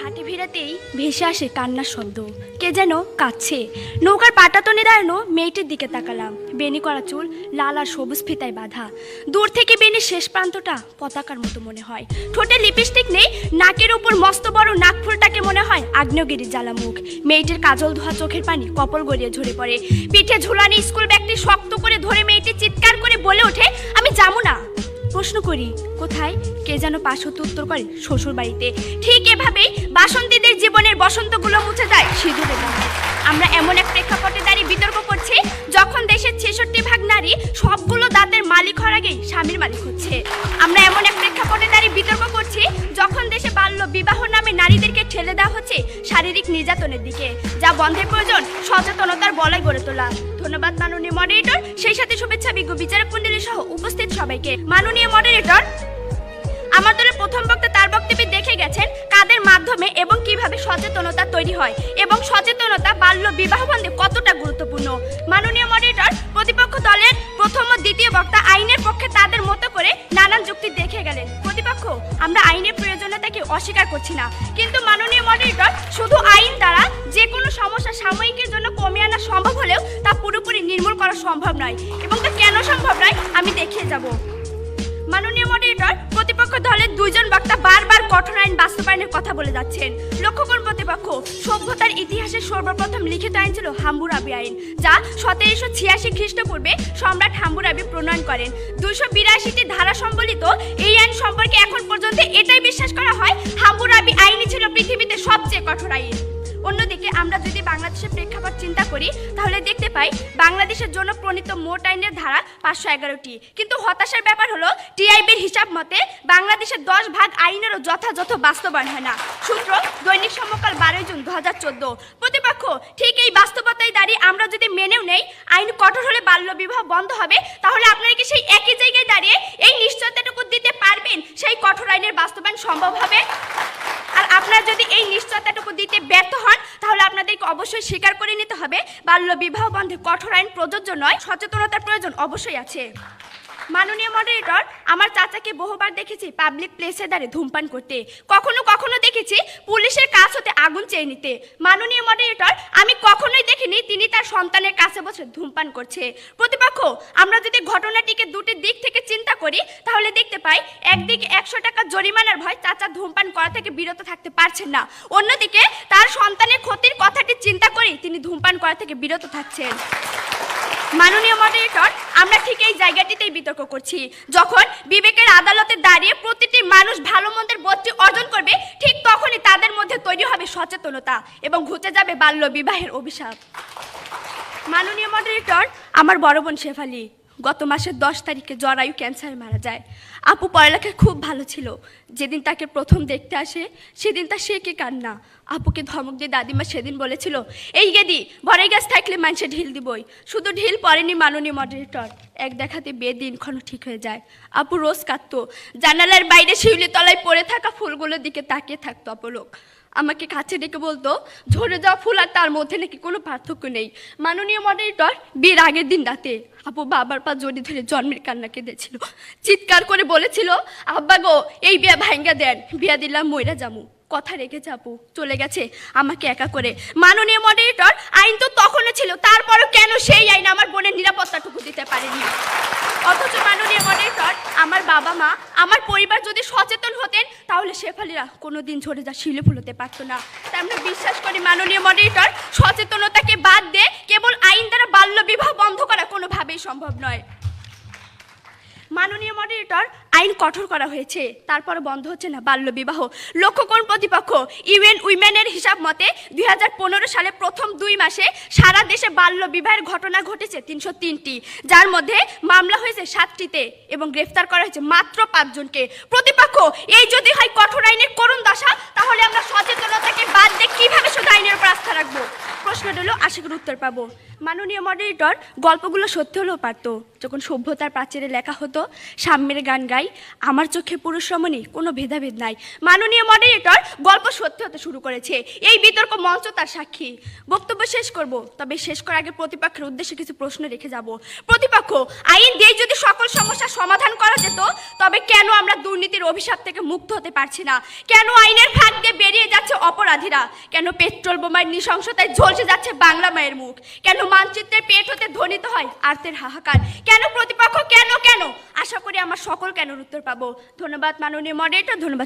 ঘাটে ভিড়াতেই ভেসে আসে কান্নার শব্দ। কে যেন কাচ্ছে নৌকার পাটাতনে দাঁড়ানো মেয়েটির দিকে তাকালাম। বেনি করা চুল লাল আর সবুজ ফিতায় বাঁধা। দূর থেকে বেনির শেষ প্রান্তটা পতাকার মতো মনে হয়। ঠোঁটে লিপস্টিক নেই, নাকের উপর মস্ত বড় নাকফুলটাকে মনে হয় আগ্নেয়গিরির জ্বালা মুখ। মেয়েটির কাজল ধোয়া চোখের পানি কপল গড়িয়ে ঝরে পড়ে। পিঠে ঝুলানি স্কুল ব্যাগটি শক্ত করে ধরে মেয়েটি চিৎকার করে বলে ওঠে, আমি যাব না। প্রশ্ন করি, কোথায়? কে যেন পাশ হতে উত্তর করে শ্বশুর বাড়িতে ঠিক এভাবেই বাসন্তীদের জীবনের বসন্তগুলো মুছে যায় সিঁদুরে। আমরা এমন এক প্রেক্ষাপটে দাঁড়িয়ে বিতর্ক করছি, যখন দেশের ছেষট্টি ভাগ নারী সবগুলো দাঁতের মালিক হওয়ার আগেই স্বামীর মালিক হচ্ছে। আমরা এমন এক প্রেক্ষাপটে দাঁড়িয়ে বিতর্ক করছি, যখন দেশে বাল্য বিবাহ নামে নারীদেরকে ঠেলে দেওয়া হচ্ছে শারীরিক নির্যাতনের দিকে, যা বন্ধের প্রয়োজন, সচেতনতার বলাই গড়ে তোলা। ধন্যবাদ, মাননীয় মডারেটর সেই সাথে শুভেচ্ছা, বিজ্ঞ বিচারক মন্ডলী সহ উপস্থিত সবাইকে। মাননীয় মডারেটর আমার দলের প্রথম বক্তা তার বক্তব্যে দেখে গেছেন কাদের মাধ্যমে এবং কীভাবে সচেতনতা তৈরি হয় এবং সচেতনতা বাল্য বিবাহ বন্ধে কতটা গুরুত্বপূর্ণ। মাননীয় মডারেটর প্রতিপক্ষ দলের প্রথম দ্বিতীয় বক্তা আইনের পক্ষে তাদের মতো করে নানান যুক্তি দেখে গেলেন। প্রতিপক্ষ, আমরা আইনের প্রয়োজনীয়তাকে অস্বীকার করছি না। কিন্তু মাননীয় মডারেটর শুধু আইন দ্বারা যে কোনো সমস্যা সাময়িকের জন্য কমিয়ে আনা সম্ভব হলেও তা পুরোপুরি নির্মূল করা সম্ভব নয়। এবং তা কেন সম্ভব নয়, আমি দেখিয়ে যাব। মাননীয় মডারেটর প্রতিপক্ষ দলের দুইজন বক্তা বারবার কঠোর আইন বাস্তবায়নের কথা বলে যাচ্ছেন। লক্ষ্য করুন প্রতিপক্ষ, সভ্যতার ইতিহাসে সর্বপ্রথম লিখিত আইন ছিল হাম্বুরাবি আইন, যা সতেরোশো ছিয়াশি খ্রিস্টপূর্বে সম্রাট হাম্বুরাবি প্রণয়ন করেন। দুশো বিরাশিটি ধারা সম্বলিত এই আইন সম্পর্কে এখন পর্যন্ত এটাই বিশ্বাস করা হয় হাম্বুরাবি আইনই ছিল পৃথিবীতে সবচেয়ে কঠোর আইন। অন্যদিকে আমরা যদি বাংলাদেশের প্রেক্ষাপট চিন্তা করি, তাহলে দেখতে পাই বাংলাদেশের জন্য প্রণীত মোট আইনের ধারা পাঁচশো এগারোটি। কিন্তু হতাশার ব্যাপার হলো, টিআইবির হিসাব মতে বাংলাদেশের দশ ভাগ আইনেরও যথাযথ বাস্তবায়ন হয় না। সূত্র দৈনিক সমকাল বারোই জুন দু হাজার চোদ্দ। প্রতিপক্ষ, ঠিক এই বাস্তবতায় দাঁড়িয়ে আমরা যদি মেনেও নেই, আইন কঠোর হলে বাল্যবিবাহ বন্ধ হবে, তাহলে আপনারা কি সেই একই জায়গায় দাঁড়িয়ে এই নিশ্চয়তাটুকু দিতে পারবেন? সেই কঠোর আইনের বাস্তবায়ন সম্ভব হবে? আর আপনারা যদি এই নিশ্চয়তাটুকু দিতে ব্যর্থ হন অবশ্যই স্বীকার করে নিতে হবে। বাল্য বিবাহ বন্ধে কঠোর আইন প্রযোজ্য নয়, সচেতনতার প্রয়োজন অবশ্যই আছে। মাননীয় মডারেটর আমার চাচাকে বহুবার দেখেছি পাবলিক প্লেসে দাঁড়িয়ে ধূমপান করতে। কখনো কখনো দেখেছি পুলিশের কাছ হতে আগুন চেয়ে নিতে। মাননীয় মডারেটর আমি কখনোই দেখিনি তিনি তার সন্তানের কাছে বসে ধূমপান করছে। প্রতিপক্ষ, আমরা যদি ঘটনাটিকে দুটি দিক থেকে চিন্তা করি, তাহলে দেখতে পাই একদিকে একশো টাকা জরিমানার ভয় চাচা ধূমপান করা থেকে বিরত থাকতে পারছেন না। অন্যদিকে তার সন্তানের করেই তিনি ধূমপান করা থেকে বিরত থাকছেন। মাননীয় মডারেটর আমরা ঠিক এই জায়গাটিতেই বিতর্ক করছি। যখন বিবেকের আদালতে দাঁড়িয়ে প্রতিটি মানুষ ভালো মন্দের বোধটি অর্জন করবে, ঠিক তখনই তাদের মধ্যে তৈরি হবে সচেতনতা এবং ঘুচে যাবে বাল্য বিবাহের অভিশাপ। মাননীয় মডারেটর আমার বড় বোন শেফালি গত মাসের দশ তারিখে জরায়ু ক্যান্সারে মারা যায়। আপু পড়ালেখায় খুব ভালো ছিল। যেদিন তাকে প্রথম দেখতে আসে, সেদিন তার সে কে কান্না। আপুকে ধমক দিয়ে দাদিমা সেদিন বলেছিল, এই গেদি, ভরে গাছ থাকলে মানুষে ঢিল দিবই। শুধু ঢিল পড়েনি মাননীয় মডারেটর এক দেখাতে বিয়ে দিনক্ষণ ঠিক হয়ে যায়। আপু রোজ কাঁদতো। জানালার বাইরে শিউলি তলায় পড়ে থাকা ফুলগুলোর দিকে তাকিয়ে থাকতো অপলোক। আমাকে কাছে ডেকে বলতো, ঝরে যাওয়া ফুল আর তার মধ্যে নাকি কোনো পার্থক্য নেই। মাননীয় মডারেটর বিয়ের আগের দিন রাতে। আপু বাবার পা জড়ি ধরে জন্মের কান্না কেঁদেছিল। চিৎকার করে বলেছিল, আব্বা গো, এই বিয়া ভাঙ্গা দেন, বিয়া দিলাম ময়রা জামু কথা রেখে যাব চলে গেছে, আমাকে একা করে। মাননীয় মডারেটর আইন তো তখনও ছিল, তারপরও কেন সেই আইন আমার বোনের নিরাপত্তাটুকু দিতে পারেনি? অথচ মাননীয় মডারেটর বাবা মা, আমার পরিবার যদি সচেতন হতেন, তাহলে শেফালিরা কোনোদিন ঝরে যা শিলে ফুলোতে পারতো না। তাই আমরা বিশ্বাস করি মাননীয় মনিটর, সচেতনতাকে বাদ দিয়ে কেবল আইন দ্বারা বাল্য বিবাহ বন্ধ করা কোনোভাবেই সম্ভব নয়। মাননীয় মডারেটর আইন কঠোর করা হয়েছে। তারপর বন্ধ হচ্ছে না বাল্য বিবাহ লক্ষ্য করুন প্রতিপক্ষ ইউএন উইমেনের হিসাব মতে দুই হাজার পনেরো সালে প্রথম দুই মাসে সারা দেশে বাল্য বিবাহের ঘটনা ঘটেছে তিনশো তিনটি। যার মধ্যে মামলা হয়েছে সাতটিতে এবং গ্রেফতার করা হয়েছে মাত্র পাঁচজনকে। প্রতিপক্ষ, এই যদি হয় কঠোর আইনের করুণ দশা, তাহলে আমরা সচেতনতাকে বাদ দিয়ে কীভাবে শুধু আইনের উপর আস্থা রাখব? প্রশ্নটা হলো, আশা করি উত্তর পাবো। মাননীয় মডারেটর গল্পগুলো সত্যি হলেও পারতো। যখন সভ্যতার প্রাচীরে লেখা হতো, সাম্যের গান গাই আমার চোখে পুরুষ রমণী কোনো ভেদাভেদ নাই। মাননীয় মডারেটর গল্প সত্যি হতে শুরু করেছে। এই বিতর্ক মঞ্চ তার সাক্ষী। বক্তব্য শেষ করব, তবে শেষ করার আগে প্রতিপক্ষের উদ্দেশ্যে কিছু প্রশ্ন রেখে যাব। প্রতিপক্ষ, আইন দিয়ে যদি সকল সমস্যার সমাধান করা যেত তবে কেন আমরা দুর্নীতির অভিশাপ থেকে মুক্ত হতে পারছি না? কেন আইনের ফাঁক দিয়ে বেরিয়ে যাচ্ছে অপরাধীরা? কেন পেট্রোল বোমার নৃশংসতায় ঝলসে যাচ্ছে বাংলা মায়ের মুখ? কেন মানচিত্রের পেট হতে ধ্বনিত হয় আর্তের হাহাকার? কেন প্রতিপক্ষ কেন কেন? আশা করি আমার সকল কেন উত্তর পাবো। ধন্যবাদ, মাননীয় মডেটর ধন্যবাদ।